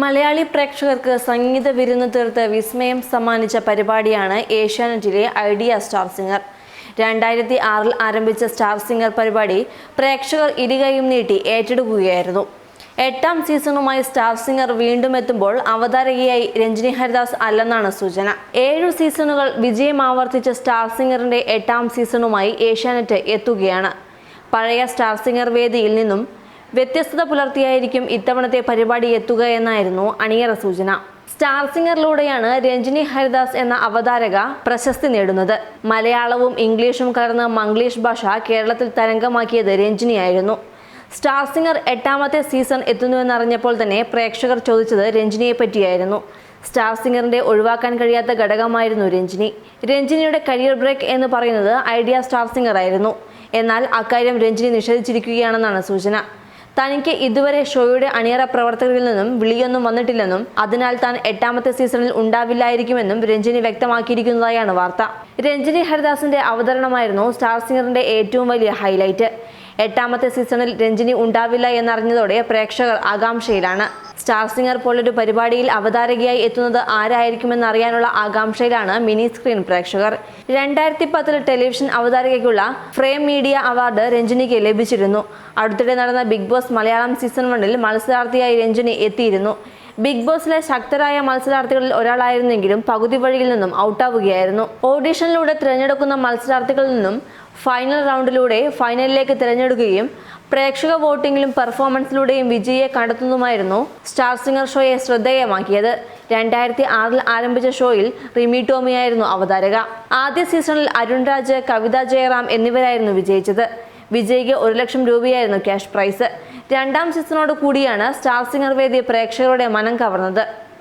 മലയാളി പ്രേക്ഷകർക്ക് സംഗീത വിരുന്ന് തീർത്ത് വിസ്മയം സമ്മാനിച്ച പരിപാടിയാണ് ഏഷ്യാനെറ്റിലെ ഐഡിയ സ്റ്റാർ സിംഗർ. രണ്ടായിരത്തി ആറിൽ ആരംഭിച്ച സ്റ്റാർ സിംഗർ പരിപാടി പ്രേക്ഷകർ ഇരുകയും നീട്ടി ഏറ്റെടുക്കുകയായിരുന്നു. എട്ടാം സീസണുമായി സ്റ്റാർ സിംഗർ വീണ്ടും എത്തുമ്പോൾ അവതാരകയായി രഞ്ജിനി ഹരിദാസ് അല്ലെന്നാണ് സൂചന. ഏഴു സീസണുകൾ വിജയം ആവർത്തിച്ച സ്റ്റാർ സിംഗറിന്റെ എട്ടാം സീസണുമായി ഏഷ്യാനെറ്റ് എത്തുകയാണ്. പഴയ സ്റ്റാർ സിംഗർ വേദിയിൽ നിന്നും വ്യത്യസ്തത പുലർത്തിയായിരിക്കും ഇത്തവണത്തെ പരിപാടി എത്തുക എന്നായിരുന്നു അണിയറ സൂചന. സ്റ്റാർ സിംഗറിലൂടെയാണ് രഞ്ജിനി ഹരിദാസ് എന്ന അവതാരക പ്രശസ്തി നേടുന്നത്. മലയാളവും ഇംഗ്ലീഷും കലർന്ന മംഗ്ലീഷ് ഭാഷ കേരളത്തിൽ തരംഗമാക്കിയത് രഞ്ജിനിയായിരുന്നു. സ്റ്റാർ സിംഗർ എട്ടാമത്തെ സീസൺ എത്തുന്നുവെന്നറിഞ്ഞപ്പോൾ തന്നെ പ്രേക്ഷകർ ചോദിച്ചത് രഞ്ജിനിയെ പറ്റിയായിരുന്നു സ്റ്റാർ സിംഗറിന്റെ ഒഴിവാക്കാൻ കഴിയാത്ത ഘടകമായിരുന്നു രഞ്ജിനി. രഞ്ജിനിയുടെ കരിയർ ബ്രേക്ക് എന്ന് പറയുന്നത് ഐഡിയ സ്റ്റാർ സിംഗർ ആയിരുന്നു എന്നാൽ അക്കാര്യം രഞ്ജിനി നിഷേധിച്ചിരിക്കുകയാണെന്നാണ് സൂചന. തനിക്ക് ഇതുവരെ ഷോയുടെ അണിയറ പ്രവർത്തകരിൽ നിന്നും വിളിയൊന്നും വന്നിട്ടില്ലെന്നും അതിനാൽ താൻ എട്ടാമത്തെ സീസണിൽ ഉണ്ടാവില്ലായിരിക്കുമെന്നും രഞ്ജിനി വ്യക്തമാക്കിയിരിക്കുന്നതായാണ് വാർത്ത. രഞ്ജിനി ഹരിദാസിന്റെ അവതരണമായിരുന്നു സ്റ്റാർ സിംഗറിന്റെ ഏറ്റവും വലിയ ഹൈലൈറ്റ്. എട്ടാമത്തെ സീസണിൽ രഞ്ജിനി ഉണ്ടാവില്ല എന്നറിഞ്ഞതോടെ പ്രേക്ഷകർ ആകാംക്ഷയിലാണ്. സ്റ്റാർ സിംഗർ പോലൊരു പരിപാടിയിൽ അവതാരകയായി എത്തുന്നത് ആരായിരിക്കുമെന്ന് അറിയാനുള്ള ആകാംക്ഷയിലാണ് മിനി സ്ക്രീൻ പ്രേക്ഷകർ. രണ്ടായിരത്തി പത്തിൽ ടെലിവിഷൻ അവതാരകയ്ക്കുള്ള ഫ്രെയിം മീഡിയ അവാർഡ് രഞ്ജിനിക്ക് ലഭിച്ചിരുന്നു. അടുത്തിടെ നടന്ന ബിഗ് ബോസ് മലയാളം സീസൺ വണ്ണിൽ മത്സരാർത്ഥിയായി രഞ്ജിനി എത്തിയിരുന്നു. ബിഗ് ബോസിലെ ശക്തരായ മത്സരാർത്ഥികളിൽ ഒരാളായിരുന്നെങ്കിലും പകുതി വഴിയിൽ നിന്നും ഔട്ടാവുകയായിരുന്നു. ഓഡിഷനിലൂടെ തിരഞ്ഞെടുക്കുന്ന മത്സരാർത്ഥികളിൽ നിന്നും ഫൈനൽ റൗണ്ടിലൂടെ ഫൈനലിലേക്ക് തിരഞ്ഞെടുക്കുകയും പ്രേക്ഷക വോട്ടിംഗിലും പെർഫോമൻസിലൂടെയും വിജയിയെ കണ്ടെത്തുന്നതുമായിരുന്നു സ്റ്റാർ സിംഗർ ഷോയെ ശ്രദ്ധേയമാക്കിയത്. രണ്ടായിരത്തി ആറിൽ ആരംഭിച്ച ഷോയിൽ റിമി ടോമിയായിരുന്നു അവതാരക. ആദ്യ സീസണിൽ അരുൺ രാജ് കവിത ജയറാം എന്നിവരായിരുന്നു വിജയിച്ചത്. വിജയിക്ക് ഒരു ലക്ഷം രൂപയായിരുന്നു ക്യാഷ് പ്രൈസ്. രണ്ടാം സീസണോട് കൂടിയാണ് സ്റ്റാർ സിംഗർ വേദി പ്രേക്ഷകരുടെ മനം കവർന്നത്.